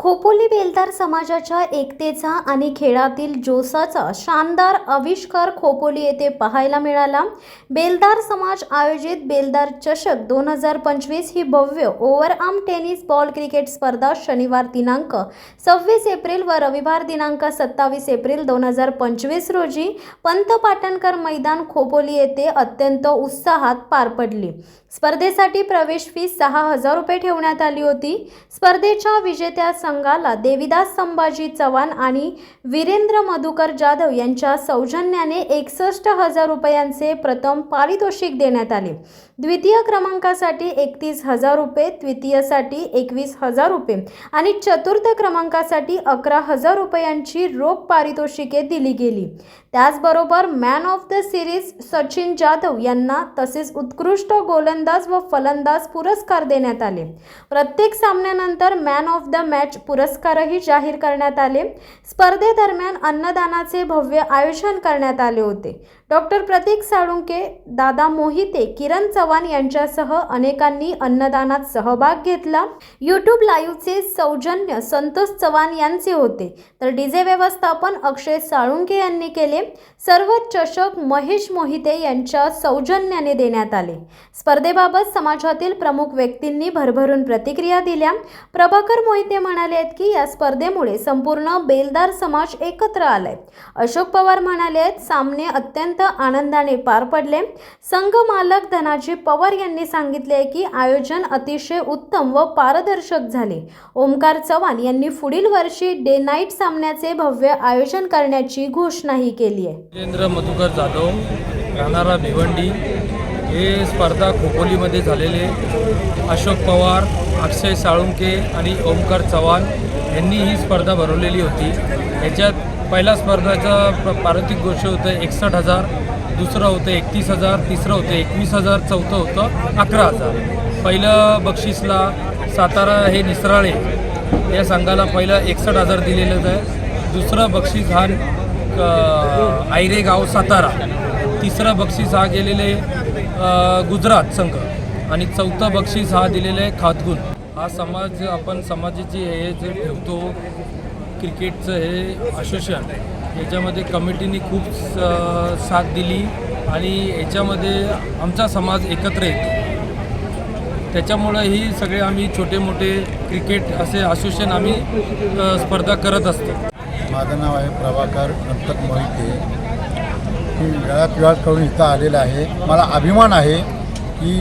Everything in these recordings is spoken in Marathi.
खोपोली बेलदार समाजाच्या एकतेचा आणि खेळातील जोसाचा शानदार आविष्कार खोपोली येथे पाहायला मिळाला. बेलदार समाज आयोजित बेलदार चषक दोन हजार पंचवीस ही भव्य ओव्हरआर्म टेनिस बॉल क्रिकेट स्पर्धा शनिवार दिनांक सव्वीस एप्रिल व रविवार दिनांक सत्तावीस एप्रिल दोन हजार पंचवीस रोजी पंत पाटणकर मैदान खोपोली येथे अत्यंत उत्साहात पार पडली. स्पर्धेसाठी प्रवेश फी सहा हजार रुपये ठेवण्यात आली होती. स्पर्धेच्या विजेत्या संघाला देविदास संभाजी चव्हाण आणि वीरेंद्र मधुकर जाधव यांच्या सौजन्याने एकसष्ट हजार रुपयांचे प्रथम पारितोषिक देण्यात आले. द्वितीय क्रमांकासाठी एकतीस हजार रुपये तृतीयसाठी एकवीस हजार रुपये आणि चतुर्थ क्रमांकासाठी अकरा हजार रुपयांची रोख पारितोषिके दिली गेली. त्याचबरोबर man of the series Sachin Jadhav यांना तसेच उत्कृष्ट गोलंदाज व फलंदाज पुरस्कार देण्यात आले. प्रत्येक सामन्यानंतर मॅन ऑफ द मॅच पुरस्कारही जाहीर करण्यात आले. स्पर्धेदरम्यान अन्नदानाचे भव्य आयोजन करण्यात आले होते. डॉक्टर प्रतीक साळुंके दादा मोहिते किरण चव्हाण यांच्यासह अनेकांनी अन्नदानात सहभाग घेतला. यूट्यूब लाईव्हचे सौजन्य संतोष चव्हाण यांचे होते. तर डीजे व्यवस्थापन अक्षय साळुंके यांनी केले. सर्व चषक महेश मोहिते यांच्या सौजन्याने देण्यात आले. स्पर्धेबाबत समाजातील प्रमुख व्यक्तींनी भरभरून प्रतिक्रिया दिल्या. प्रभाकर मोहिते म्हणाले आहेत की या स्पर्धेमुळे संपूर्ण बेलदार समाज एकत्र आलाय. अशोक पवार म्हणाले आहेत सामने अत्यंत आनंदाने पार पडले. संघ मालक धनाजी पवार यांनी सांगितले की आयोजन अतिशय उत्तम व पारदर्शक झाले. ओमकार चव्हाण यांनी पुढील वर्षी डे नाईट सामन्याचे भव्य आयोजन करण्याची घोषणाही केली आहे. वीरेंद्र मधुकर जाधव राहणारा भिवंडी हे स्पर्धा खोपोलीमध्ये झालेले अशोक पवार अक्षय साळुंके आणि ओमकार चव्हाण यांनी ही स्पर्धा भरवलेली होती. याच्यात पहिल्या स्पर्धाचा प पारितोषिक गोष्ट होतं एकसष्ट हजार. दुसरं होतं एकतीस हजार तिसरं होतं एकवीस हजार चौथं होतं अकरा हजार. पहिलं बक्षीसला सातारा हे निसराळे या संघाला पहिलं एकसष्ट हजार दिलेलं आहे. दुसरं बक्षीस हा आयरे गाव सातारा. तिसरं बक्षीस हा गेलेले गुजरात संघ. आणि चौथं बक्षीस हा दिलेलं आहे खातगुण हा समाज आपण समाजाची हे जे ठेवतो क्रिकेटचं हे असोसिएशन. याच्यामध्ये कमिटीने खूप स- साथ दिली आणि याच्यामध्ये आमचा समाज एकत्र येतो. त्याच्यामुळं ही सगळे आम्ही छोटे मोठे क्रिकेट असे असोसिएशन आम्ही स्पर्धा करत असतो. माझं नाव आहे प्रभाकर नंतर मोहिते. मी वेळात वेळात करून इथं आलेलं आहे. मला अभिमान आहे की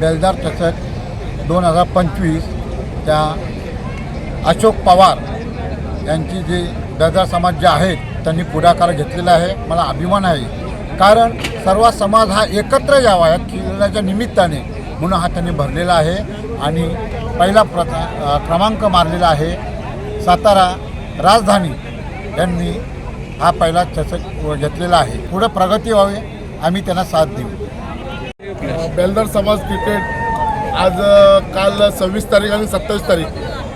बेलदार चषक दोन हजार पंचवीस त्या अशोक पवार यांची जे दादा समाज जे आहेत त्यांनी पुढाकार घेतलेला आहे. मला अभिमान आहे. कारण सर्व समाज हा एकत्र यावा या खेळण्याच्या निमित्ताने. म्हणून हा त्यांनी भरलेला आहे. आणि पहिला प्र क्रमांक मारलेला आहे सातारा राजधानी. यांनी हा पहिला चषक घेतलेला आहे. पुढं प्रगती व्हावी आम्ही त्यांना साथ देऊ. बेलदार समाज क्रिकेट आज काल सव्वीस तारीख आणि सत्तावीस तारीख.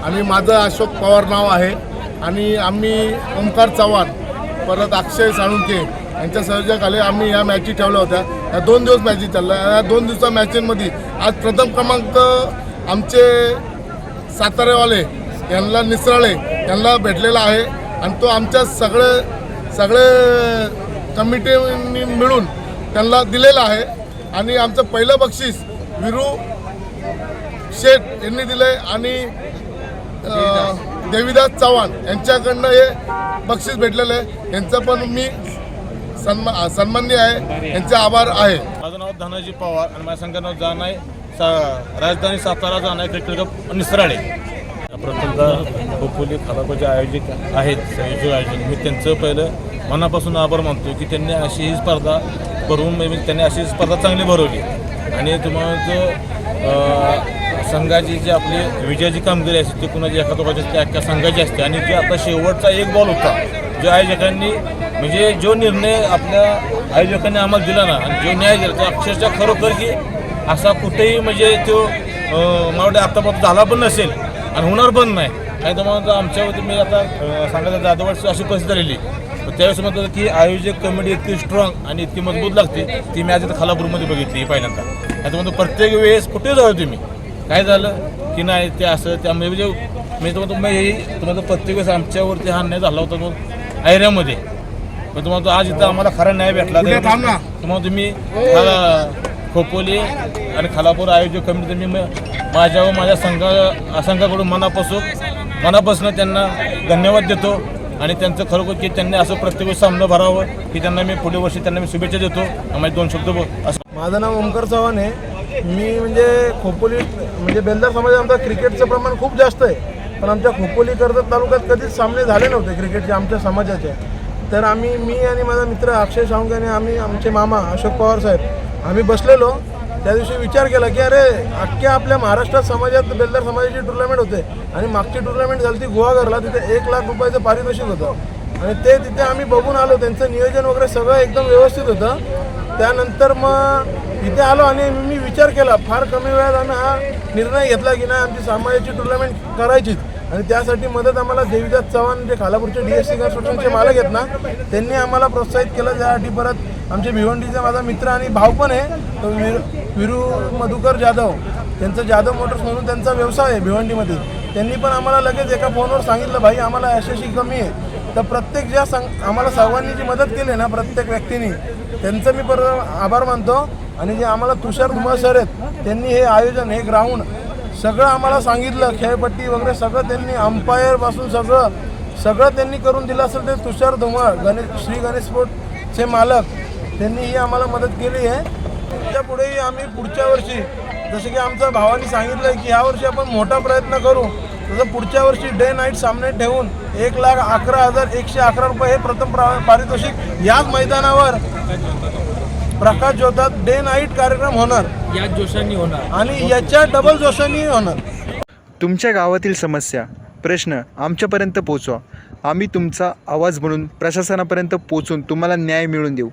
आणि माझं अशोक पवार नाव आहे. आणि आम्ही ओंकार चव्हाण परत अक्षय साळुंके यांच्या सहयोगाखाली आम्ही या मॅची ठेवल्या होत्या. या दोन दिवस मॅची चालल्या. या दोन दिवसा मॅचेसमध्ये आज प्रथम क्रमांक आमचे सातारेवाले यांना निसराळे यांना भेटलेला आहे. आणि तो आमच्या सगळे सगळे कमिटीनी मिळून त्यांना दिलेला आहे. आणि आमचं पहिलं बक्षीस विरू शेठ यांनी दिलंय. आणि देवीदास चव्हाण यांच्याकडनं हे बक्षीस भेटलेलं आहे. यांचं पण मी सन्मा सन्मान्य आहे. यांचे आभार आहे. माझं नाव धनाजी पवार आणि माझ्या संघाचं नाव जाण आहे. सा राजधानी सातारा जाण आहे क्रिकेट कप निसराळे प्रथमतः खोपोली खालापाचे आयोजक आहेत संयोजक आयोजक मी त्यांचं पहिलं मनापासून आभार मानतो की त्यांनी अशी ही स्पर्धा करून म्हणजे त्यांनी अशी स्पर्धा चांगली भरवली. आणि तुम्हाला जो संघाची जी आपली विजयाची कामगिरी असते ती कुणाची एका दोघाची असते अख्ख्या संघाची असते. आणि जे आता शेवटचा एक बॉल होता जो आयोजकांनी म्हणजे जो निर्णय आपल्या आयोजकांनी आम्हाला दिला ना आणि जो न्याय दिला तो अक्षरशः खरोखर की असा कुठेही म्हणजे तो मावडे मला वाटतं झाला पण नसेल आणि होणार पण नाही. आणि तुम्हाला आमच्या वतीने मी आता सांगायचं जाधवची अशी परिस्थिती झालेली त्यावेळेस म्हणत होतं की आयोजक कमिटी इतकी स्ट्रॉंग आणि इतकी मजबूत लागते ती मी आज इथं खालापूरमध्ये बघितली पहिल्यांदा. आता म्हणतो प्रत्येक वेळेस कुठे जाऊ तुम्ही? काय झालं की नाही ते असं त्यामुळे म्हणजे मी तुम्हाला हे तुम्हाला प्रत्येक वेळेस आमच्यावरती हा अन्याय झाला होता मग ऐऱ्यामध्ये. पण तुम्हाला आज इथं आम्हाला खरा न्याय भेटला. तुम्हाला तुम्ही खोपोली आणि खालापूर आयोजक कमिटी मी म- माझ्या व माझ्या संघा संघाकडून मनापासून मनापासून त्यांना धन्यवाद देतो आणि त्यांचं खरोखर की त्यांनी असं प्रत्येक वेळेस सामनं भरावं की त्यांना मी पुढे वर्षी त्यांना मी शुभेच्छा देतो. आणि माझे दोन शब्द बोल असं माझं नाव ओमकार चव्हाण आहे. मी म्हणजे खोपोली म्हणजे बेलदार समाजात आमचा क्रिकेटचं प्रमाण खूप जास्त आहे. पण आमच्या खोपोली कर्जत तालुक्यात कधीच सामने झाले नव्हते क्रिकेटचे आमच्या समाजाचे. तर आम्ही मी आणि माझा मित्र अक्षय सावंगे आणि आम्ही आमचे मामा अशोक पवार साहेब आम्ही बसलेलो. त्या दिवशी विचार केला की अरे अख्ख्या आपल्या महाराष्ट्रात समाजात बेलदार समाजाची टुर्नामेंट होते. आणि मागची टुर्नामेंट झाली ती गुहागरला तिथे एक लाख रुपयाचं पारितोषिक होतं. आणि ते तिथे आम्ही बघून आलो. त्यांचं नियोजन वगैरे सगळं एकदम व्यवस्थित होतं. त्यानंतर मग इथे आलो आणि मी विचार केला फार कमी वेळात आम्ही हा निर्णय घेतला की नाही आमची सामायाची टुर्नामेंट करायचीच. आणि त्यासाठी मदत आम्हाला देवीदास चव्हाण जे खालापूरचे डी एस सी कन्स्ट्रक्शनचे मालक आहेत ना त्यांनी आम्हाला प्रोत्साहित केलं. त्यासाठी परत आमचे भिवंडीचा माझा मित्र आणि भाऊ पण आहे तो विर विरू मधुकर जाधव. त्यांचं जाधव मोटर्स म्हणून त्यांचा व्यवसाय आहे भिवंडीमध्ये. त्यांनी पण आम्हाला लगेच एका फोनवर सांगितलं भाई आम्हाला यशस्वी कमी आहे. तर प्रत्येक ज्या सांग आम्हाला सर्वांनी जी मदत केली ना प्रत्येक व्यक्तीने त्यांचं मी परत आभार मानतो. आणि जे आम्हाला तुषार धुमाळ सर आहेत त्यांनी हे आयोजन हे ग्राउंड सगळं आम्हाला सांगितलं खेळपट्टी वगैरे सगळं त्यांनी अंपायरपासून सगळं सगळं त्यांनी करून दिलं असेल ते तुषार धुमाळ गणेश श्री गणेश स्पोर्टचे मालक त्यांनी ही आम्हाला मदत केली आहे. त्या पुढेही आम्ही पुढच्या वर्षी जसं की आमच्या भावाने सांगितलं की ह्या वर्षी आपण मोठा प्रयत्न करू तसं पुढच्या वर्षी डे नाईट सामने ठेवून एक लाख अकरा हजार एकशे अकरा रुपये हे प्रथम पारितोषिक याच मैदानावर प्रकाश ज्योतात डे नाईट कार्यक्रम होणार. याच जोशांनी होणार. आणि याच्या डबल जोशांनी होणार. तुमच्या गावातील समस्या प्रश्न आमच्यापर्यंत पोचवा आम्ही तुमचा आवाज म्हणून प्रशासनापर्यंत पोचून तुम्हाला न्याय मिळवून देऊ.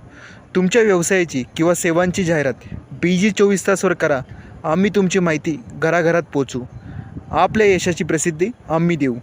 तुमच्या व्यवसायाची किंवा सेवांची जाहिरात बी जी चोवीस तासवर करा. आम्ही तुमची माहिती घराघरात पोचू आपल्या यशाची प्रसिद्धी आम्ही देऊ.